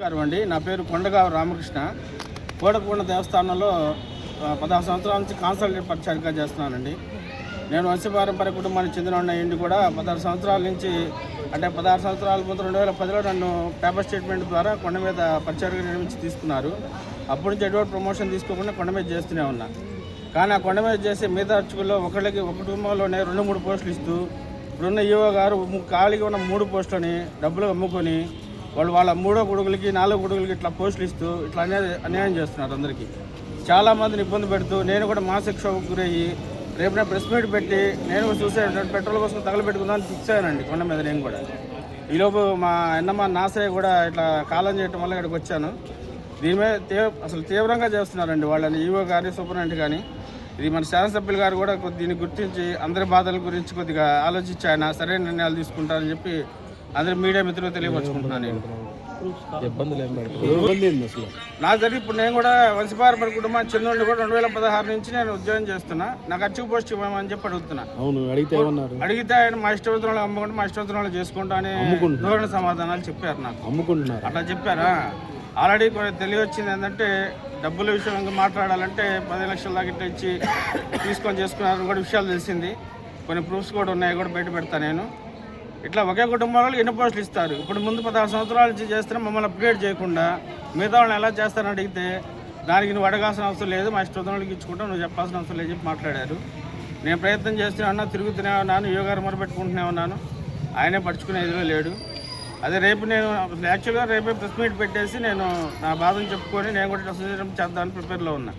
నమస్కారం అండి. నా పేరు కొండగావు రామకృష్ణ. కోడకొండ దేవస్థానంలో పదహారు సంవత్సరాల నుంచి కాన్సల్టెంట్ పరిచారిగా చేస్తున్నానండి. నేను వంశపారంపర్య కుటుంబానికి చెందిన ఇండి కూడా పదహారు సంవత్సరాల నుంచి అంటే పదహారు సంవత్సరాల ముందు రెండు వేల పదిలో నన్ను పేపర్ స్టేట్మెంట్ ద్వారా కొండ మీద పరిచారిగా నిర్మించి తీసుకున్నారు. అప్పటి నుంచి ఎటువంటి ప్రమోషన్ తీసుకోకుండా కొండ మీద చేస్తూనే ఉన్నా. కానీ ఆ కొండ మీద చేసే మిగతా అర్చకుల్లో ఒకళ్ళకి ఒక కుటుంబంలోనే రెండు మూడు పోస్టులు ఇస్తూ ఇప్పుడున్న ఈవో గారు ఖాళీగా ఉన్న మూడు పోస్టులని డబ్బులు అమ్ముకొని వాళ్ళు వాళ్ళ మూడో కొడుకులకి నాలుగో కొడుకులకి ఇట్లా పోస్టులు ఇస్తూ ఇట్లా అన్యాయం అన్యాయం చేస్తున్నారు అందరికీ. చాలా మందిని ఇబ్బంది పెడుతూ నేను కూడా మానసిక క్షోభకు గురయ్యి రేపు నేను ప్రెస్ మీట్ పెట్టి నేను కూడా సూసైడ్ పెట్రోల్ కోసం తగలబెట్టుకుందామని ఫిక్స్ అయ్యానండి కొండ మీద నేను కూడా. ఈలోపు మా అన్నమ్మ నాసయ్య కూడా ఇట్లా కాలం చేయటం వల్ల ఇక్కడికి వచ్చాను. దీని మీద తీవ్ర అసలు తీవ్రంగా చేస్తున్నారండి వాళ్ళని ఈవో గారి సూపరింటెండెంట్ కానీ ఇది మన శాసనసభ్యులు గారు కూడా కొద్ది దీన్ని గుర్తించి అందరి బాధల గురించి కొద్దిగా ఆలోచించి ఆయన సరైన నిర్ణయాలు తీసుకుంటారని చెప్పి అందరి మీడియా మిత్రులు తెలియపరుచుకుంటున్నాను నేను. నాకు జరిగి ఇప్పుడు నేను కూడా వంశపారపడి కుటుంబం చెందుండి కూడా రెండు వేల పదహారు నుంచి నేను ఉద్యోగం చేస్తున్నా. నాకు అచ్చుకు పోస్ట్ ఇవ్వమని చెప్పి అడుగుతున్నా. అవును అడిగితే అడిగితే ఆయన మా ఇష్టవంతులు అమ్ముకుంటే మా ఇష్టవంతులు చేసుకుంటా అని ధోరణి సమాధానాలు చెప్పారు నాకు. అమ్ముకుంటున్నారు? అట్లా చెప్పారా? ఆల్రెడీ కొన్ని తెలియవచ్చింది ఏంటంటే డబ్బుల విషయం ఇంకా మాట్లాడాలంటే పది లక్షల దాకా ఇచ్చి తీసుకొని చేసుకున్నారు కూడా విషయాలు తెలిసింది. కొన్ని ప్రూఫ్స్ కూడా ఉన్నాయి కూడా బయట పెడతా నేను. ఇట్లా ఒకే కుటుంబంలో ఎన్ని పోస్టులు ఇస్తారు? ఇప్పుడు ముందు పదహారు సంవత్సరాల నుంచి చేస్తే మమ్మల్ని అప్గ్రేడ్ చేయకుండా మిగతా వాళ్ళని ఎలా చేస్తారని అడిగితే దానికి నువ్వు అడగాల్సిన అవసరం లేదు మా ఇష్టోదనులకి ఇచ్చుకుంటా నువ్వు చెప్పాల్సిన అవసరం లేదు చెప్పి మాట్లాడారు. నేను ప్రయత్నం చేస్తూనే ఉన్నా తిరుగుతూనే ఉన్నాను యోగారు మొరపెట్టుకుంటూనే ఉన్నాను. ఆయనే పడుచుకునే లేడు. అదే రేపు నేను యాక్చువల్గా రేపే ప్రెస్ మీట్ పెట్టేసి నేను నా బాధను చెప్పుకొని నేను కూడా చేద్దామని ప్రిపేర్లో ఉన్నా.